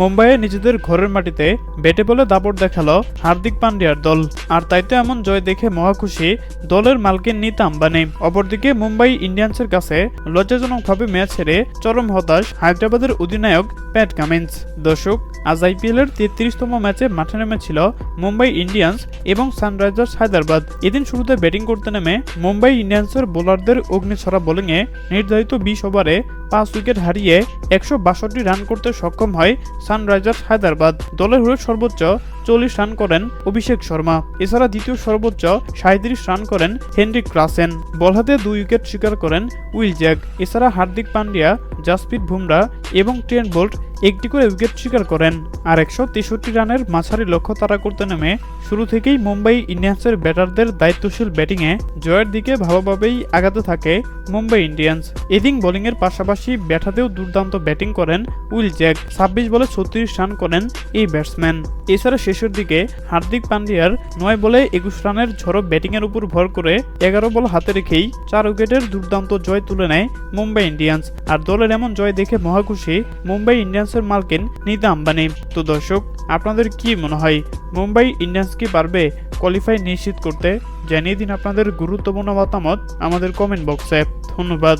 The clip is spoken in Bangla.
মুম্বাইয়ে নিজেদের ঘরের মাটিতে বেটে বলে দাপট দেখাল হার্দিক পান্ডিয়ার দল। আর তাইতে এমন জয় দেখে মহাখুশি দলের মালকিন নিতা আম্বানি অপরদিকে মুম্বাই ইন্ডিয়ান্সের কাছে লজ্জাজনকভাবে ম্যাচ হেরে চরম হতাশ হায়দ্রাবাদের অধিনায়ক প্যাট কামিন্স। দর্শক, আজ আইপিএল এর তেত্রিশতম ম্যাচে মাঠে নেমেছিল মুম্বাই ইন্ডিয়ান্স এবং সানরাইজার্স হায়দ্রাবাদ। এদিন শুরুতে ব্যাটিং করতে নেমে মুম্বাই ইন্ডিয়ান্সের বোলারদের অগ্নিছড়া বোলিংয়ে নির্ধারিত বিশ ওভারে পাঁচ উইকেট হারিয়ে একশো বাষট্টি রান করতে সক্ষম হয় সানরাইজার্স হায়দ্রাবাদ। দলের হয়ে সর্বোচ্চ চল্লিশ রান করেন অভিষেক শর্মা। এছাড়া দ্বিতীয় সর্বোচ্চ সাঁত্রিশ রান করেন হেনরিক ক্লাসেন বল হাতে দুই উইকেট শিকার করেন উইল জ্যাক। এছাড়া হার্দিক পান্ডিয়া, জাসপ্রীত বুমরা এবং ট্রেন বোল্ট একটি করে উইকেট শিকার করেন। আর একশো তেষট্টি রানের মাঝারি লক্ষ্য তারা করতে নেমে শুরু থেকেই মুম্বাই ইন্ডিয়ান্সের ব্যাটারদের দায়িত্বশীল ব্যাটিংয়ে জয়ের দিকে ভালোভাবেই আগাতে থাকে মুম্বাই ইন্ডিয়ান্স। এদিন বোলিংয়ের পাশাপাশি ব্যাটাতেও দুর্দান্ত ব্যাটিং করেন উইল জ্যাক। ছাব্বিশ বলে ছত্রিশ রান করেন এই ব্যাটসম্যান। এছাড়া শেষের দিকে হার্দিক পান্ডিয়ার নয় বলে একুশ রানের ঝড়ো ব্যাটিংয়ের উপর ভর করে এগারো বল হাতে রেখেই চার উইকেটের দুর্দান্ত জয় তুলে নেয় মুম্বাই ইন্ডিয়ান্স। আর দলের এমন জয় দেখে মহাখুশি মুম্বাই ইন্ডিয়ান্সের মালকিন নিতা আম্বানি। তো দর্শক, আপনাদের কি মনে হয়, মুম্বাই ইন্ডিয়ান্স কি পারবে কোয়ালিফাই নিশ্চিত করতে? জানিয়ে দিন আপনাদের গুরুত্বপূর্ণ মতামত আমাদের কমেন্ট বক্সে। ধন্যবাদ।